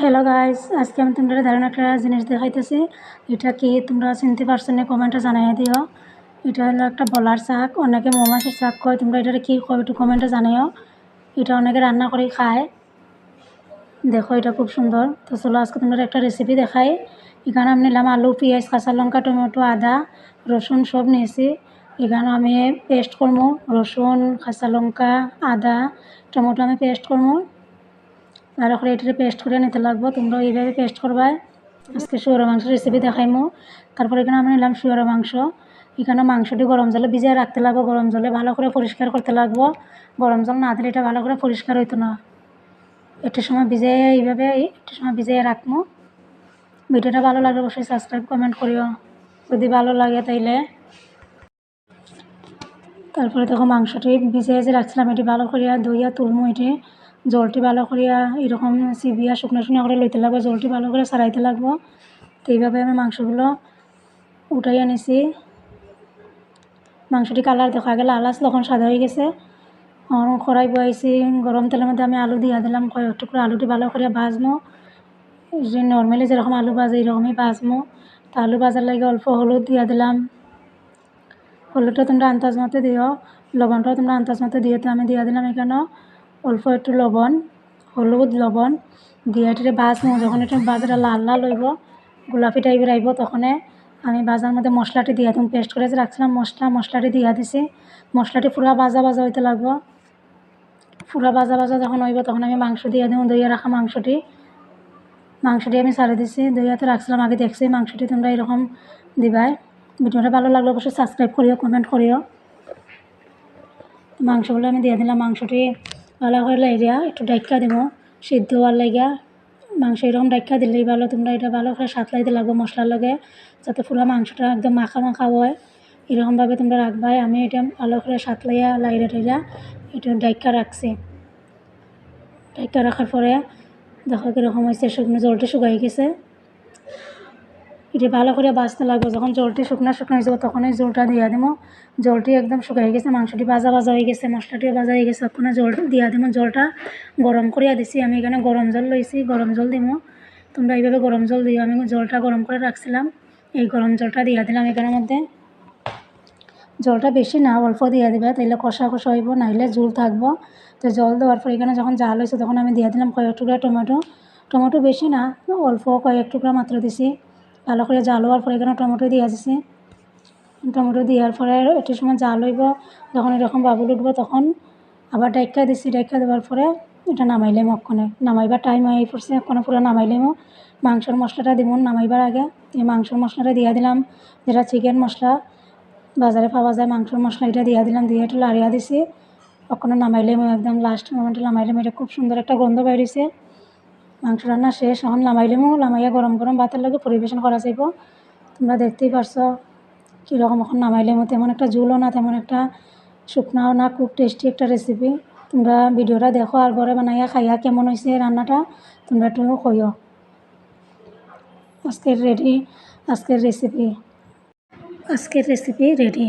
Hello guys আজকে আমি তোমরা দারুণ একটা জিনিস দেখাইতেছি। এটা কি তোমরা চিনতে পারছ না কমেন্টে জানাই দিও। এটা হলো একটা বলার শাক। অনেকে মৌমাছির শাক কয়। তোমরা এটা কি কয় একটু কমেন্টে জানাইও এটা অনেকে রান্না করে খায়। দেখো, এটা খুব সুন্দর। তো চলো, আজকে তোমরা একটা রেসিপি দেখাই। এখানে আমি নিলাম আলু, পেঁয়াজ, কাঁচা লঙ্কা, টমেটো, আদা, রসুন সব নিয়েছি। এখানে আমি পেস্ট করব। রসুন, কাঁচা লঙ্কা, আদা, টমেটো আমি পেস্ট করব। ভালো করে এটাকে পেস্ট করে নিতে লাগবো। তোমরা এইভাবে পেস্ট করবা। আজকে শুয়ার মাংস রেসিপি দেখাইমো। তারপর এখানে আমি নিলাম শুয়ার মাংস। এখানে মাংসটি গরম জলে ভিজিয়ে রাখতে লাগবো। গরম জলে ভালো করে পরিষ্কার করতে লাগবো। গরম জল না দিলে এটা ভালো করে পরিষ্কার হইতো না। একটু সময় ভিজিয়ে এইভাবে একটু সময় ভিজিয়ে রাখব ভিডিওটা ভালো লাগে অবশ্যই সাবস্ক্রাইব কমেন্ট করিও। যদি ভালো লাগে তাইলে। তারপরে দেখো মাংসটি ভিজিয়ে যে রাখছিলাম, এটি ভালো করিয়া ধুইয়া তুলমু এটি। জলটি ভালো করিয়া এরকম চিবিয়া শুকনো শুকনো করে লইতে লাগবো, জলটি ভালো করে সারাইতে লাগবো। তো এইভাবে আমি মাংসগুলো উঠাই নিছি। মাংসটি কালার দেখা গেলে, আলাস তখন সাদা হয়ে গেছে। কড়াই বয়াইছি, গরম তেলের মধ্যে আমি আলু দিয়া দিলাম, কয়েক টুকরো আলুটি ভালো করে ভাজমো। যে নর্মালি যেরকম আলু ভাজে এরকমই ভাজমো। তা আলু ভাজার লাগে অল্প হলুদ দিয়া দিলাম। হলুদটা তোমরা আন্দাজ মতো দিও, লবণটাও তোমরা আন্দাজ মতো দিও, তো আমি দিয়া দিলাম এখানেও। অল্প একটু লবণ, হলুদ লবণ দিয়ে এটাকে ভাজবো যখন এটা বাজারে লাল লাল হইব, গোলাপি টাইপের আইব, তখন আমি বাজার মধ্যে মশলাটি দিয়া তুমি পেস্ট করে রাখছিলাম মশলা, মশলাটি দিয়া দিছি। মশলাটি পুরা বাজা ভাজা হইতে লাগবো। পুরা বাজা ভাজা যখন হইব, তখন আমি মাংস দিয়ে দেবো দইয়া রাখা মাংসটি। মাংসটি আমি সারে দিছি। দইয়াতে রাখছিলাম আগে, দেখছি মাংসটি তোমরা এরকম দিবাই। ভিডিওটা ভালো লাগলে অবশ্যই সাবস্ক্রাইব করিও, কমেন্ট করিও। মাংসগুলো আমি দিয়ে দিলাম, মাংসটি ভালো করে লাইয়া একটু ডাইকা দিব সিদ্ধ হওয়ার লাগিয়া। মাংস এরকম ডাইকা দিলেই ভালো, তোমরা এটা ভালো করে সাতলাইতে লাগবো মশলার লগে, যাতে পুরো মাংসটা একদম মাখা মাখা হয়। এরকমভাবে তোমরা রাখবাই, আমি এটা ভালো করে সাতলাইয়া, লাইরা টাইরা এটা ডাইকা রাখছি। ডাইকা রাখার পরে দেখো কীরকম হয়েছে শুকনো জলটা শুকাই গেছে। এটা ভালো করে বাঁচতে লাগবে, যখন জলটি শুকনো শুকনো হয়ে যাবে তখন এই জলটা দিয়ে দেবো জলটি একদম শুকাই গেছে, মাংসটি ভাজা ভাজা হয়ে গেছে, মশলাটিও ভাজা হয়ে গেছে ওখানে জল দিয়ে দেবো জলটা গরম করিয়া দিছি, আমি এখানে গরম জল লইছি, গরম জল দিব তোমরা এইভাবে গরম জল দিও, আমি জলটা গরম করে রাখছিলাম। এই গরম জলটা দিয়ে দিলাম এখানের মধ্যে। জলটা বেশি না, অল্প দিয়ে দিবে, তাইলে কষা কষা হইব, নাইলে জল থাকব। তো জল দেওয়ার পর এখানে যখন জাল হয়েছে তখন আমি দিয়ে দিলাম কয়েক টুকরা টমেটো। টমেটো বেশি না, অল্প কয়েক টুকরা মাত্র দিছি। ভালো করে জাল হওয়ার পরে এখানে টমেটো দিয়ে দিছি টমেটো দেওয়ার পরে একটু সময় জাল হইব, যখন এরকম বাবুল উঠবো তখন আবার ডাইকা দিছি ডাইকা দেওয়ার পরে এটা নামাইলাম অক্ষণে নামাইবার টাইম হয়ে পড়ছে, এক্ষণে পুরো নামাইলামও মাংসর মশলাটা দিব, নামাইবার আগে এই মাংসর মশলাটা দিয়ে দিলাম। যেটা চিকেন মশলা, বাজারে পাওয়া যায় মাংসর মশলা, এটা দিয়ে দিলাম, দিয়ে একটু লাড়িয়া দিছি। ওখানে নামাইলাম, একদম লাস্ট মোমেন্টে নামাইলাম। এটা খুব সুন্দর একটা গন্ধ বাইরেছে মাংস রান্না শেষ, এখন নামাইলামও নামাইয়া গরম গরম ভাতের লাগে পরিবেশন করা যাইব। তোমরা দেখতেই পারছ কীরকম এখন নামাইলামও তেমন একটা ঝুলও না, তেমন একটা শুকনাও না, খুব টেস্টি একটা রেসিপি তোমরা ভিডিওটা দেখো, আর ঘরে বানাইয়া খাইয়া কেমন হয়েছে রান্নাটা, তোমরা একটু কইও। আজকের রেডি আজকের রেসিপি আজকের রেসিপি রেডি